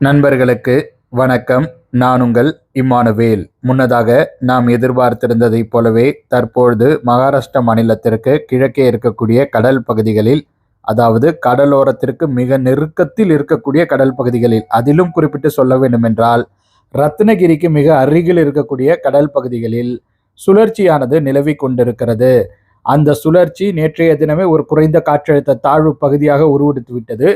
நண்பர்களுக்கு வணக்கம். நான் உங்கள் இம்மானுவேல். முன்னதாக நாம் எதிர்பார்த்திருந்ததைப் போலவே தற்பொழுது மகாராஷ்டிரா மாநிலத்திற்கு கிழக்கே இருக்கக்கூடிய கடல் பகுதிகளில் அதாவது கடலோரத்திற்கு மிக நெருக்கத்தில் இருக்கக்கூடிய கடல் பகுதிகளில் அதிலும் குறிப்பிட்டு சொல்ல வேண்டுமென்றால் ரத்னகிரிக்கு மிக அருகில் இருக்கக்கூடிய கடல் பகுதிகளில் சுழற்சியானது நிலவி கொண்டிருக்கிறது. அந்த சுழற்சி நேற்றைய தினமே ஒரு குறைந்த காற்றழுத்த தாழ்வு பகுதியாக உருவெடுத்து விட்டது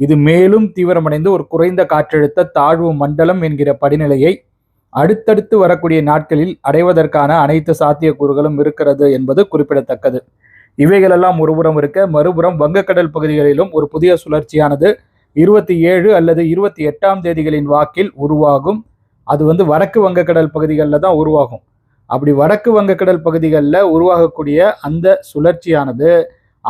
இது மேலும் தீவிரமடைந்து ஒரு குறைந்த காற்றழுத்த தாழ்வு மண்டலம் என்கிற படிநிலையை அடுத்தடுத்து வரக்கூடிய நாட்களில் அடைவதற்கான அனைத்து சாத்தியக்கூறுகளும் இருக்கிறது என்பது குறிப்பிடத்தக்கது. இவைகளெல்லாம் ஒருபுறம் இருக்க மறுபுறம் வங்கக்கடல் பகுதிகளிலும் ஒரு புதிய சுழற்சியானது இருபத்தி ஏழு அல்லது இருபத்தி எட்டாம் தேதிகளின் வாக்கில் உருவாகும். அது வந்து வடக்கு வங்கக்கடல் பகுதிகளில் தான் உருவாகும். அப்படி வடக்கு வங்கக்கடல் பகுதிகளில் உருவாகக்கூடிய அந்த சுழற்சியானது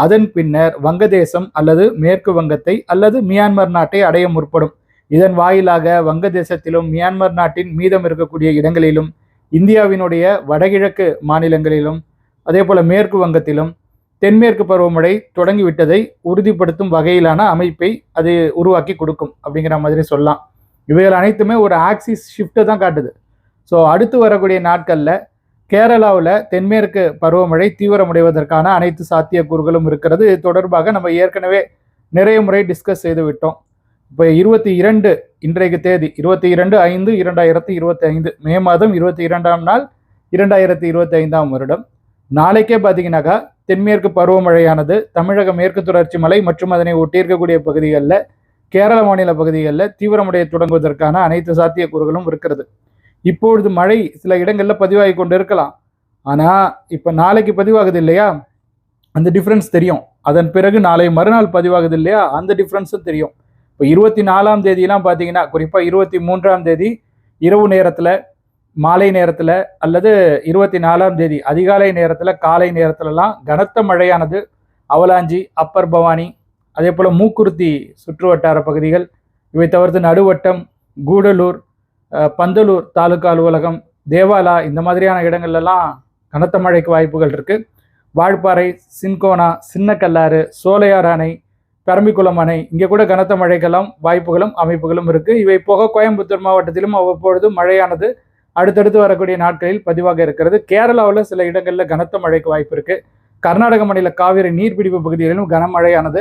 அதன் பின்னர் வங்கதேசம் அல்லது மேற்கு வங்கத்தை அல்லது மியான்மர் நாட்டை அடைய முற்படும். இதன் வாயிலாக வங்கதேசத்திலும் மியான்மர் நாட்டின் மீதம் இருக்கக்கூடிய இடங்களிலும் இந்தியாவினுடைய வடகிழக்கு மாநிலங்களிலும் அதே போல மேற்கு வங்கத்திலும் தென்மேற்கு பருவமழை தொடங்கிவிட்டதை உறுதிப்படுத்தும் வகையிலான அமைப்பை அது உருவாக்கி கொடுக்கும் அப்படிங்கிற மாதிரி சொல்லலாம். இவைகள் அனைத்துமே ஒரு ஆக்சிஸ் ஷிஃப்ட்டை தான் காட்டுது. ஸோ அடுத்து வரக்கூடிய நாட்களில் கேரளாவில் தென்மேற்கு பருவமழை தீவிரமடைவதற்கான அனைத்து சாத்தியக்கூறுகளும் இருக்கிறது. இது தொடர்பாக நம்ம ஏற்கனவே நிறைய முறை டிஸ்கஸ் செய்து விட்டோம். இப்போ இருபத்தி இரண்டு இன்றைக்கு தேதி இருபத்தி இரண்டு ஐந்து இரண்டாயிரத்தி இருபத்தி ஐந்து மே மாதம் இருபத்தி இரண்டாம் நாள் இரண்டாயிரத்தி இருபத்தி ஐந்தாம் வருடம். நாளைக்கே பார்த்தீங்கன்னாக்கா தென்மேற்கு பருவமழையானது தமிழக மேற்கு தொடர்ச்சி மலை மற்றும் அதனை ஒட்டியிருக்கக்கூடிய பகுதிகளில் கேரள மாநில பகுதிகளில் தீவிரமடைய தொடங்குவதற்கான அனைத்து சாத்தியக்கூறுகளும் இருக்கிறது. இப்பொழுது மழை சில இடங்களில் பதிவாகி கொண்டு இருக்கலாம் ஆனால் இப்போ நாளைக்கு பதிவாகுது இல்லையா? அந்த டிஃப்ரென்ஸ் தெரியும். அதன் பிறகு நாளை மறுநாள் பதிவாகுது இல்லையா? அந்த டிஃப்ரென்ஸும் தெரியும். இப்போ இருபத்தி நாலாம் தேதியெல்லாம் பார்த்தீங்கன்னா குறிப்பாக இருபத்தி மூன்றாம் தேதி இரவு நேரத்தில் மாலை நேரத்தில் அல்லது இருபத்தி நாலாம் தேதி அதிகாலை நேரத்தில் காலை நேரத்துலலாம் கனத்த மழையானது அவலாஞ்சி அப்பர் பவானி அதே போல் மூக்குருத்தி சுற்று வட்டார பகுதிகள் இவை தவிர்த்து நடுவட்டம் கூடலூர் பந்தலூர் தாலுகா அலுவலகம் தேவாலா இந்த மாதிரியான இடங்கள்லாம் கனத்த மழைக்கு வாய்ப்புகள் இருக்குது வால்பாறை சின்கோனா சின்னக்கல்லாறு சோலையார் அணை பெரம்பிக்குளம் அணை இங்கே கூட கனத்த மழைக்கெல்லாம் வாய்ப்புகளும் அமைப்புகளும் இருக்குது இவை போக கோயம்புத்தூர் மாவட்டத்திலும் அவ்வப்பொழுது மழையானது அடுத்தடுத்து வரக்கூடிய நாட்களில் பதிவாக இருக்கிறது. கேரளாவில் சில இடங்களில் கனத்த மழைக்கு வாய்ப்பு இருக்குது கர்நாடக மாநில காவிரி நீர்பிடிப்பு பகுதிகளிலும் கனமழையானது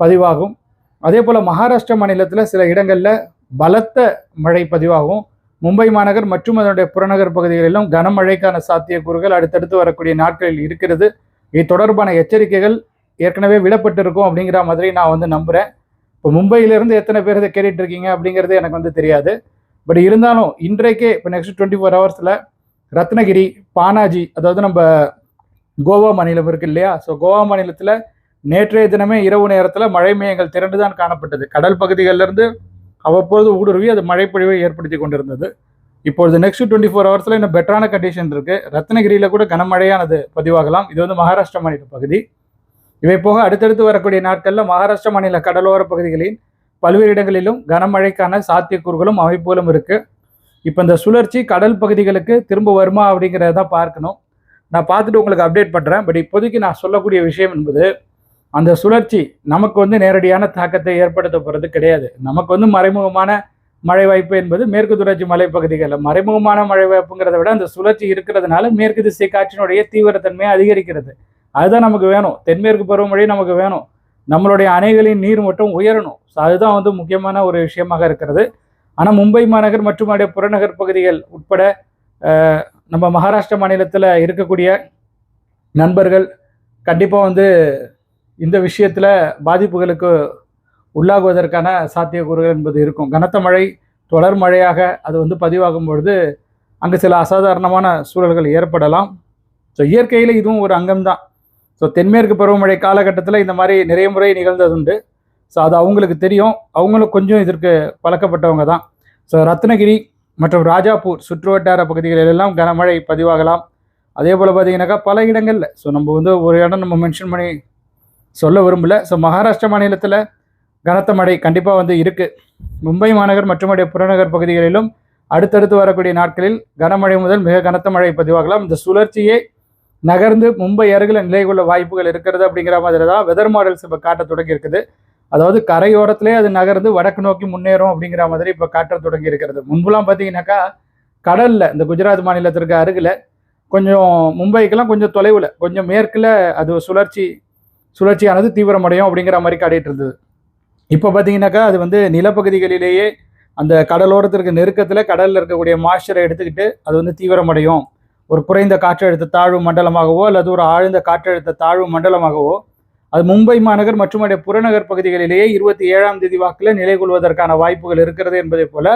பதிவாகும். அதே போல் மகாராஷ்டிரா மாநிலத்தில் சில இடங்களில் பலத்த மழை பதிவாகும். மும்பை மாநகர் மற்றும் அதனுடைய புறநகர் பகுதிகளிலும் கனமழைக்கான சாத்தியக்கூறுகள் அடுத்தடுத்து வரக்கூடிய நாட்களில் இருக்கிறது. இது தொடர்பான எச்சரிக்கைகள் ஏற்கனவே விடப்பட்டிருக்கும் அப்படிங்கிற மாதிரி நான் வந்து நம்புகிறேன் இப்போ மும்பையிலிருந்து எத்தனை பேர் இதை கேட்டுட்டு இருக்கீங்க அப்படிங்கிறது எனக்கு வந்து தெரியாது. பட் இருந்தாலும் இன்றைக்கே இப்போ நெக்ஸ்ட் டுவெண்ட்டி ஃபோர் ஹவர்ஸில் ரத்னகிரி பானாஜி அதாவது நம்ம கோவா மாநிலம் இருக்கு இல்லையா? ஸோ கோவா மாநிலத்தில் நேற்றைய தினமே இரவு நேரத்தில் மழை மேகங்கள் திரண்டு தான் காணப்பட்டது. கடல் பகுதிகளிலிருந்து அவ்வப்போது ஊடுருவி அது மழைப்பொழிவை ஏற்படுத்தி கொண்டிருந்தது. இப்பொழுது நெக்ஸ்ட் டுவெண்ட்டி ஃபோர் ஹவர்ஸில் இன்னும் பெட்டரான கண்டிஷன் இருக்குது ரத்னகிரியில் கூட கனமழையானது பதிவாகலாம். இது வந்து மகாராஷ்டிரா மாநில பகுதி. இவை போக அடுத்தடுத்து வரக்கூடிய நாட்களில் மகாராஷ்டிரா மாநில கடலோர பகுதிகளில் பல்வேறு இடங்களிலும் கனமழைக்கான சாத்தியக்கூறுகளும் அமைப்புகளும் இருக்குது இப்போ இந்த சுழற்சி கடல் பகுதிகளுக்கு திரும்ப வருமா அப்படிங்கிறத தான் பார்க்கணும். நான் பார்த்துட்டு உங்களுக்கு அப்டேட் பண்ணுறேன் பட் இப்போதைக்கு நான் சொல்லக்கூடிய விஷயம் என்பது அந்த சுழற்சி நமக்கு வந்து நேரடியான தாக்கத்தை ஏற்படுத்த போகிறது கிடையாது. நமக்கு வந்து மறைமுகமான மழை வாய்ப்பு என்பது மேற்கு தொடர்ச்சி மலைப்பகுதிகளில் மறைமுகமான மழை வாய்ப்புங்கிறத விட அந்த சுழற்சி இருக்கிறதுனால மேற்கு திசை காற்றினுடைய தீவிரத்தன்மையை அதிகரிக்கிறது. அதுதான் நமக்கு வேணும். தென்மேற்கு பருவமழை நமக்கு வேணும். நம்மளுடைய அணைகளின் நீர் மட்டும் உயரணும். அதுதான் வந்து முக்கியமான ஒரு விஷயமாக இருக்கிறது. ஆனால் மும்பை மாநகர் மற்றும் அதோடைய புறநகர் பகுதிகள் உட்பட நம்ம மகாராஷ்டிரா மாநிலத்தில் இருக்கக்கூடிய நண்பர்கள் கண்டிப்பாக வந்து இந்த விஷயத்தில் பாதிப்புகளுக்கு உள்ளாகுவதற்கான சாத்தியக்கூறுகள் என்பது இருக்கும். கனத்த மழை தொடர் மழையாக அது வந்து பதிவாகும் பொழுது அங்கே சில அசாதாரணமான சூழல்கள் ஏற்படலாம். ஸோ இயற்கையில் இதுவும் ஒரு அங்கம்தான். ஸோ தென்மேற்கு பருவமழை காலகட்டத்தில் இந்த மாதிரி நிறைய முறை நிகழ்ந்ததுண்டு. ஸோ அது அவங்களுக்கு தெரியும். அவங்களும் கொஞ்சம் இதற்கு பழக்கப்பட்டவங்க தான். ஸோ ரத்னகிரி மற்றும் ராஜாப்பூர் சுற்றுவட்டார பகுதிகளில் எல்லாம் கனமழை பதிவாகலாம். அதே போல் பார்த்தீங்கன்னாக்கா பல இடங்களில். ஸோ நம்ம வந்து ஒரு இடம் நம்ம மென்ஷன் பண்ணி சொல்ல விரும்பல. ஸோ மகாராஷ்டிரா மாநிலத்தில் கனத்த மழை கண்டிப்பாக வந்து இருக்குது மும்பை மாநகர் மற்றும் அதோடைய புறநகர் பகுதிகளிலும் அடுத்தடுத்து வரக்கூடிய நாட்களில் கனமழை முதல் மிக கனத்த மழை பதிவாகலாம். இந்த சுழற்சியே நகர்ந்து மும்பை அருகில் நிலை கொள்ள வாய்ப்புகள் இருக்கிறது அப்படிங்கிற மாதிரி தான் வெதர் மாடல்ஸ் இப்போ காட்ட தொடங்கி இருக்குது. அதாவது கரையோரத்திலே அது நகர்ந்து வடக்கு நோக்கி முன்னேறும் அப்படிங்கிற மாதிரி இப்போ காட்ட தொடங்கி இருக்கிறது. முன்புலாம் பார்த்தீங்கன்னாக்கா கடலில் இந்த குஜராத் மாநிலத்திற்கு அருகில் கொஞ்சம் மும்பைக்கெல்லாம் கொஞ்சம் தொலைவில் கொஞ்சம் மேற்கில் அது சுழற்சி சுழற்சியானது தீவிரமடையும் அப்படிங்கிற மாதிரி காட்டிட்டு இருந்தது. இப்போ பார்த்தீங்கன்னாக்கா அது வந்து நிலப்பகுதிகளிலேயே அந்த கடலோரத்திற்கு நெருக்கத்தில் கடலில் இருக்கக்கூடிய மாய்ச்சரை எடுத்துக்கிட்டு அது வந்து தீவிரமடையும். ஒரு குறைந்த காற்றழுத்த தாழ்வு மண்டலமாகவோ அல்லது ஒரு ஆழ்ந்த காற்றழுத்த தாழ்வு மண்டலமாகவோ அது மும்பை மாநகர் மற்றும் அதே புறநகர் பகுதிகளிலேயே இருபத்தி ஏழாம் தேதி வாக்கில் நிலை கொள்வதற்கான வாய்ப்புகள் இருக்கிறது என்பதை போல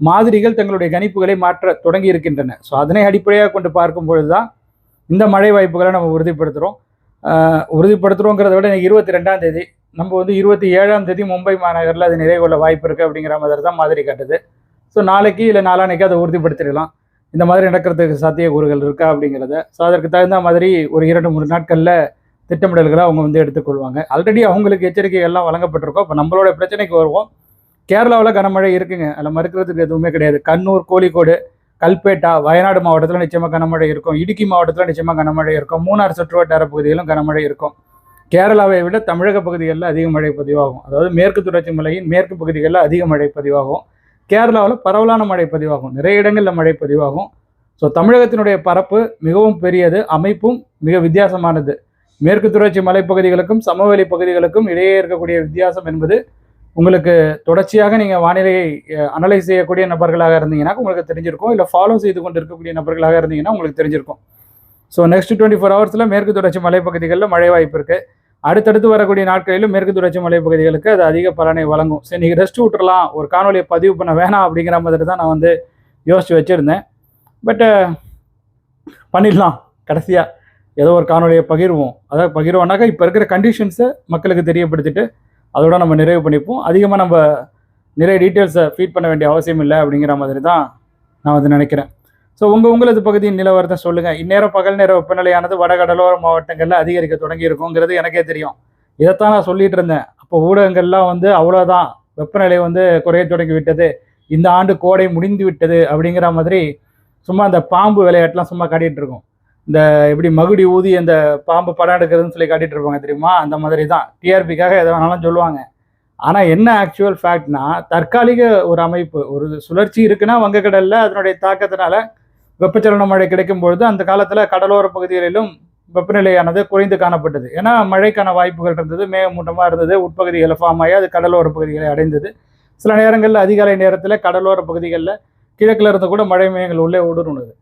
மாதிரிகள் தங்களுடைய கணிப்புகளை மாற்ற தொடங்கி இருக்கின்றன. ஸோ அதனை அடிப்படையாக கொண்டு பார்க்கும் பொழுது தான் இந்த மழை வாய்ப்புகளை நம்ம உறுதிப்படுத்துகிறோம் உறுதிப்படுத்துகிறோங்கிறத விட எனக்கு இருபத்தி ரெண்டாம் தேதி. நம்ம வந்து இருபத்தி ஏழாம் தேதி மும்பை மாநகரில் அது நிறைவு கொள்ள வாய்ப்பு இருக்குது அப்படிங்கிற மாதிரி தான் மாதிரி காட்டுது. ஸோ நாளைக்கு இல்லை நாளானைக்கு அதை உறுதிப்படுத்திடலாம். இந்த மாதிரி நடக்கிறதுக்கு சாத்தியக்கூறுகள் இருக்கா அப்படிங்கிறத. ஸோ அதற்கு தகுந்த மாதிரி ஒரு இரண்டு மூணு நாட்களில் திட்டமிடல்களை அவங்க வந்து எடுத்துக்கொள்வாங்க. ஆல்ரெடி அவங்களுக்கு எச்சரிக்கைகள்லாம் வழங்கப்பட்டிருக்கோம். இப்போ நம்மளோட பிரச்சனைக்கு வருவோம். கேரளாவில் கனமழை இருக்குங்க. அதில் மறுக்கிறதுக்கு எதுவுமே கிடையாது. கண்ணூர் கோழிக்கோடு கல்பேட்டா வயநாடு மாவட்டத்தில் நிச்சயமாக கனமழை இருக்கும். இடுக்கி மாவட்டத்தில் நிச்சயமாக கனமழை இருக்கும். மூணார் சுற்றுவட்டார பகுதியிலும் கனமழை இருக்கும். கேரளாவை விட தமிழக பகுதிகளில் அதிக மழை பதிவாகும். அதாவது மேற்கு தொடர்ச்சி மலையின் மேற்கு பகுதிகளில் அதிக மழை பதிவாகும். கேரளாவில் பரவலான மழை பதிவாகும். நிறைய இடங்களில் மழை பதிவாகும். ஸோ தமிழகத்தினுடைய பரப்பு மிகவும் பெரியது. அமைப்பும் மிக வித்தியாசமானது. மேற்கு தொடர்ச்சி மலைப்பகுதிகளுக்கும் சமவெளி பகுதிகளுக்கும் இடையே இருக்கக்கூடிய வித்தியாசம் என்பது உங்களுக்கு தொடர்ச்சியாக நீங்கள் வானிலையை அனலைஸ் செய்யக்கூடிய நபர்களாக இருந்தீங்கன்னா உங்களுக்கு தெரிஞ்சிருக்கும். இல்லை ஃபாலோ செய்து கொண்டு இருக்கக்கூடிய நபர்களாக இருந்தீங்கன்னா உங்களுக்கு தெரிஞ்சிருக்கும். ஸோ நெக்ஸ்ட் டுவெண்ட்டி ஃபோர் ஹவர்ஸில் மேற்கு தொடர்ச்சி மலைப்பகுதிகளில் மழை வாய்ப்பு இருக்குது அடுத்தடுத்து வரக்கூடிய நாட்களிலும் மேற்கு தொடர்ச்சி மலைப்பகுதிகளுக்கு அது அதிக பலனை வழங்கும். சரி நீங்கள் ரெஸ்ட் விட்டுறலாம். ஒரு காணொலியை பதிவு பண்ண வேணாம் அப்படிங்கிற மாதிரி தான் நான் வந்து யோசித்து வச்சுருந்தேன். பட்டு பண்ணிடலாம். கடைசியாக ஏதோ ஒரு காணொலியை பகிர்வோம். அதாவது பகிர்வோம்னாக்கா இப்போ இருக்கிற கண்டிஷன்ஸை மக்களுக்கு தெரியப்படுத்திட்டு அதோட நம்ம நிறைவு பண்ணிப்போம். அதிகமாக நம்ம நிறைய டீட்டெயில்ஸை ஃபீட் பண்ண வேண்டிய அவசியம் இல்லை அப்படிங்கிற மாதிரி தான் நான் வந்து நினைக்கிறேன். ஸோ உங்கள் உங்களது பகுதியின் நிலவரத்தை சொல்லுங்கள் இந்நேரம் பகல் நேர வெப்பநிலையானது வடகடலோர மாவட்டங்களில் அதிகரிக்க தொடங்கி இருக்குங்கிறது எனக்கே தெரியும். இதைத்தான் நான் சொல்லிட்டு இருந்தேன். அப்போ ஊடகங்கள்லாம் வந்து அவ்வளோதான் வெப்பநிலை வந்து குறைய தொடங்கி விட்டது. இந்த ஆண்டு கோடை முடிந்து விட்டது அப்படிங்கிற மாதிரி சும்மா அந்த பாம்பு விளையாட்டுலாம் சும்மா காட்டிகிட்டு இருக்கோம். இந்த எப்படி மகுடி ஊதி அந்த பாம்பு படம் எடுக்கிறதுன்னு சொல்லி காட்டிட்டு இருப்பாங்க தெரியுமா? அந்த மாதிரி தான் டிஆர்பிக்காக எதை வேணாலும் சொல்லுவாங்க. ஆனால் என்ன ஆக்சுவல் ஃபேக்ட்னா தற்காலிக ஒரு அமைப்பு ஒரு சுழற்சி இருக்குன்னா வங்கக்கடலில் அதனுடைய தாக்கத்தினால வெப்பச்சலன மழை கிடைக்கும் பொழுது அந்த காலத்தில் கடலோர பகுதிகளிலும் வெப்பநிலையானது குறைந்து காணப்பட்டது. ஏன்னா மழைக்கான வாய்ப்புகள் இருந்தது மேகமூட்டமாக இருந்தது உட்பகுதிகளில் ஃபார்ம் ஆகி அது கடலோர பகுதிகளை அடைந்தது. சில நேரங்களில் அதிகாலை நேரத்தில் கடலோர பகுதிகளில் கிழக்கில் இருந்து கூட மழை மேகங்கள் உள்ளே ஊடுருணுது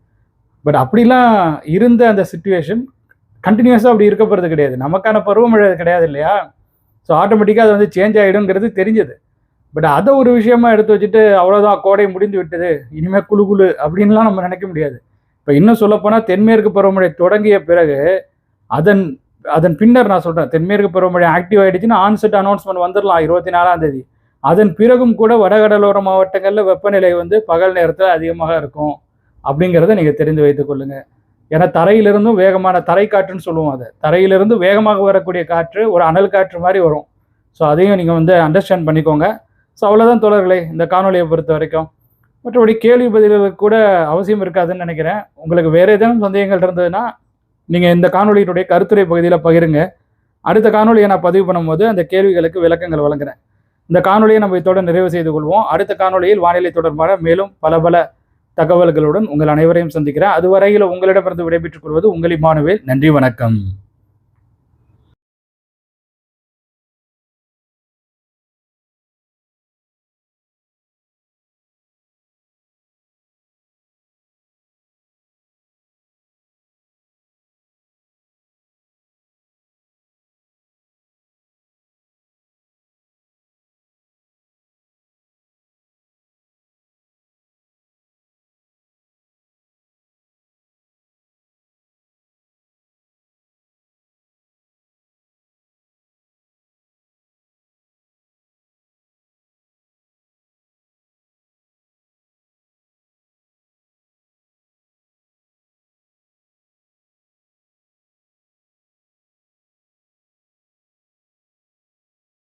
பட் அப்படிலாம் இருந்த அந்த சுச்சுவேஷன் கண்டினியூஸாக அப்படி இருக்க போகிறது கிடையாது. நமக்கான பருவமழை கிடையாது இல்லையா? ஸோ ஆட்டோமேட்டிக்காக அது வந்து சேஞ்ச் ஆகிடுங்கிறது தெரிஞ்சது. பட் அதை ஒரு விஷயமா எடுத்து வச்சுட்டு அவ்வளோதான் கோடை முடிந்து விட்டது இனிமேல் குழு குழு அப்படின்லாம் நம்ம நினைக்க முடியாது. இப்போ இன்னும் சொல்லப்போனால் தென்மேற்கு பருவமழை தொடங்கிய பிறகு அதன் அதன் பின்னர் நான் சொல்கிறேன் தென்மேற்கு பருவமழை ஆக்டிவ் ஆகிடுச்சுன்னா ஆன்செட் அனௌன்ஸ்மெண்ட் வந்துடலாம் இருபத்தி நாலாம் தேதி. அதன் பிறகும் கூட வடகடலோர மாவட்டங்களில் வெப்பநிலை வந்து பகல் நேரத்தில் அதிகமாக இருக்கும். அப்படிங்கிறத நீங்கள் தெரிந்து வைத்துக் கொள்ளுங்க. ஏன்னா தரையிலிருந்தும் வேகமான தரை காற்றுன்னு சொல்லுவோம் அதை. தரையிலிருந்து வேகமாக வரக்கூடிய காற்று ஒரு அனல் காற்று மாதிரி வரும். ஸோ அதையும் நீங்கள் வந்து அண்டர்ஸ்டாண்ட் பண்ணிக்கோங்க. ஸோ அவ்வளோதான் தோழர்களே இந்த காணொலியை பொறுத்த வரைக்கும். மற்றபடி கேள்வி பதில்களுக்கு கூட அவசியம் இருக்காதுன்னு நினைக்கிறேன். உங்களுக்கு வேறு ஏதேனும் சந்தேகங்கள் இருந்ததுன்னா நீங்கள் இந்த காணொலியினுடைய கருத்துரை பகுதியில் பகிருங்க. அடுத்த காணொலியை நான் பதிவு பண்ணும்போது அந்த கேள்விகளுக்கு விளக்கங்கள் வழங்குறேன். இந்த காணொலியை நம்ம இதோட நிறைவு செய்து கொள்வோம். அடுத்த காணொலியில் வானிலை தொடர்பான மேலும் பல பல தகவல்களுடன் உங்கள் அனைவரையும் சந்திக்கிறேன். அதுவரையில் உங்களிடமிருந்து விடைபெற்றுக் கொள்வது உங்கள் இமானுவேல். நன்றி வணக்கம்.